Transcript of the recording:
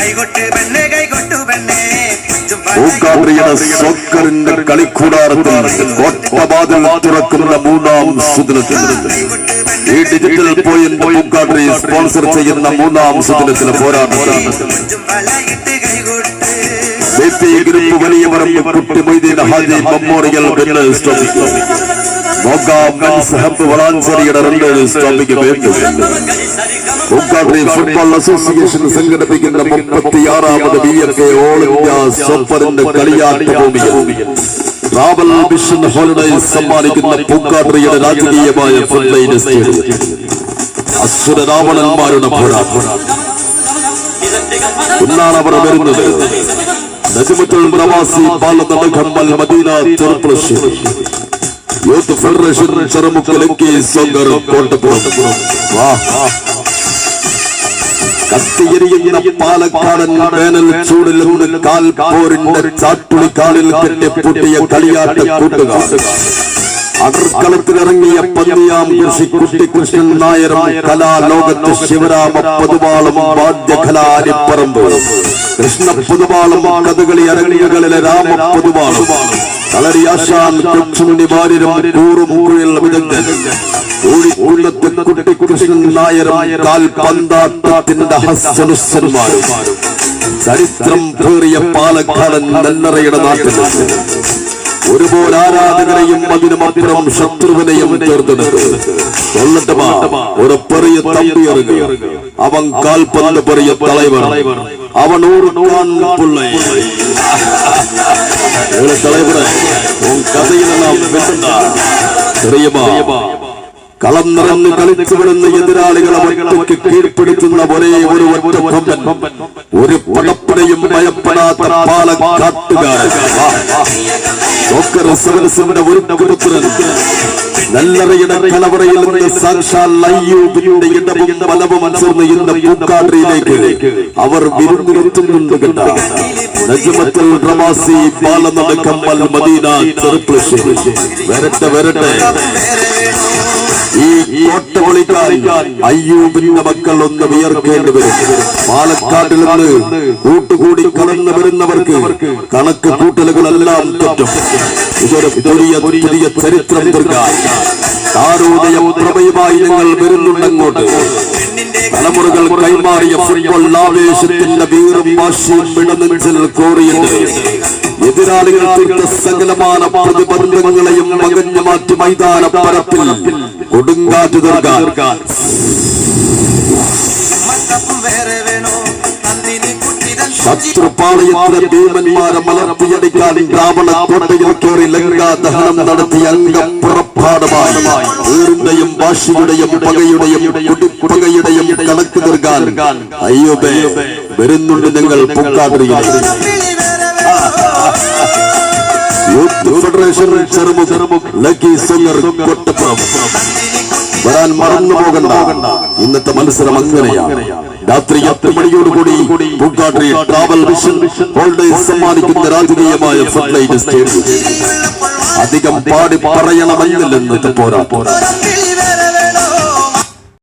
കൈകൊട്ട് പെണ്ണെ കൈകൊട്ടു പെണ്ണെ പൂക്കാട്രിയുടെ സോക്കറിന്റെ കളിക്കൂടാരത്തിൽ കോട്ടവാതിൽ തുറക്കുന്ന മൂന്നാം സുദിനത്തിൽ ഈ ഡിജിറ്റൽ പോയിന്റ് പൂക്കാട്രി സ്പോൺസർ ചെയ്യുന്ന മൂന്നാം സുദിനത്തിലെ പോരാട്ടത്തിൽ വളയിട്ട് കൈകൊട്ട് B P group Valiyaparamba Kutty Moideen Haji memorial winners trophy Moga men's hub വളാഞ്ചേരിയുടെ runners ട്രോഫിക്ക് വേണ്ടി പൂക്കാട്രി ഫുട്ബോൾ അസോസിയേഷൻ സംഘടിപ്പിക്കുന്ന മുപ്പത്തിയാറാമത് B F K all India സൂപ്പറിന്റെ കളിയാട്ട ഭൂമിയിൽ. ട്രാവൽ മിഷൻ ഹോളിഡേസ് സമ്മാനിക്കുന്ന പൂക്കാട്രിയുടെ രാജകീയമായ ഫുട്ലൈൻ സ്റ്റേഡിയം. അസുര രാവണന്മാരുടെ പോരാട്ടം ഇന്നാണ് അവർ വരുന്നത് നജമത്തുൽ പ്രവാസി ബാലനടകമ്പൽ മദീന ചെറുപ്പുളശ്ശേരി യൂത്ത് ഫെഡറേഷൻ ചെറുമുക്കലക്കി സോങ്കർ കോട്ടപ്പുറം. വാ. കത്തിയെരിയുന്ന പാലക്കാടൻ വേനൽ നിന്ന് കാൽ പോരിന്റെ ചാട്ടുളി കാലിൽ കെട്ടിപ്പൂട്ടിയ കളിയാട്ട പന്നിയാം കൃഷി കുട്ടികൃഷ്ണൻ നായരും കലാലോകത്ത് ശിവരാമ പൊതുവാളും വാദ്യകലാരിപ്പറമ്പ് കൃഷ്ണ പൊതുവാളും കഥകളി അരങ്ങുകളിലെ രാമ പൊതുവാളും. കളരി ആശാൻ കൊച്ചുണ്ണി വാര്യരും കൂറും കുഴൽ വിദഗ്ധൻ ഊഴിക്കുള്ളത്ത് കുട്ടികൃഷ്ണൻ നായരായ കാൽ പന്താട്ടത്തിന്റെ ഹസ്സനുസ്സന്മാരും. ചരിത്രം പേറിയ പാലക്കാടൻ നെല്ലറയുടെ നാട്ടിൽ. ഒരുപോലെ ആരാധകരെയും അതിനുമപ്പുറം ശത്രുവിനെയും തീർത്തിടുന്നത് കൊല്ലട്ടമാ ഒരു അവൻ കാൽപന്ത് പെറിയ തലവർ അവൻ കളം കളിച്ചു എതിരാളികളെ ഒറ്റയ്ക്ക് കീഴ്പ്പെടുത്തുന്ന ഒരേ ഒരു ഒറ്റ ഭയപ്പെടാത്ത പാലക്കാട്ടുകാരൻ. ഒരു ഇടവും അവർ മദീന വരട്ടെ ഈ അയ്യൂബിന്റെ മക്കൾ ഒന്ന് വിയർക്കേണ്ടി വരും. കൂട്ടുകൂടി കടന്നു വരുന്നവർക്ക് കണക്ക് കൂട്ടലുകളെല്ലാം തെറ്റും. ഇതൊരു പുതിയ പുതിയ ചരിത്രം തീർക്കാൻ താരോദയം പ്രഭയുമായി ഞങ്ങൾ വരുന്നുണ്ടങ്ങോട്ട്. തലമുറകൾ കൈമാറിയ ഫുട്ബോൾ ആവേശത്തിന്റെ വീറും വാശിയും ഇടനെഞ്ചിൽ കോറിയത് എതിരാളികൾ തീർത്ത സകലമാന പ്രതിബന്ധങ്ങളെയും മകഞ്ഞു മാറ്റി മൈതാന പരപ്പിൽ കൊടുങ്കാറ്റ് തീർക്കാൻ വേറെ ശത്രുപാളയത്തിലെ വരുന്നുണ്ട് നിങ്ങൾ വരാൻ മറന്നു പോകണ്ട ഇന്നത്തെ മത്സരം അങ്ങനെയാണ്. രാത്രി എട്ട് മണിയോടുകൂടി പൂക്കാട്ടി ട്രാവൽ മിഷൻ ഹോൾഡേഴ്സ് സമ്മാനിക്കുന്ന രാജകീയമായ ഫുട്ലൈറ്റ് സ്റ്റേഡിയം അധികം പാടി പറയണമെന്നില്ലെന്ന് പോരാ വിളി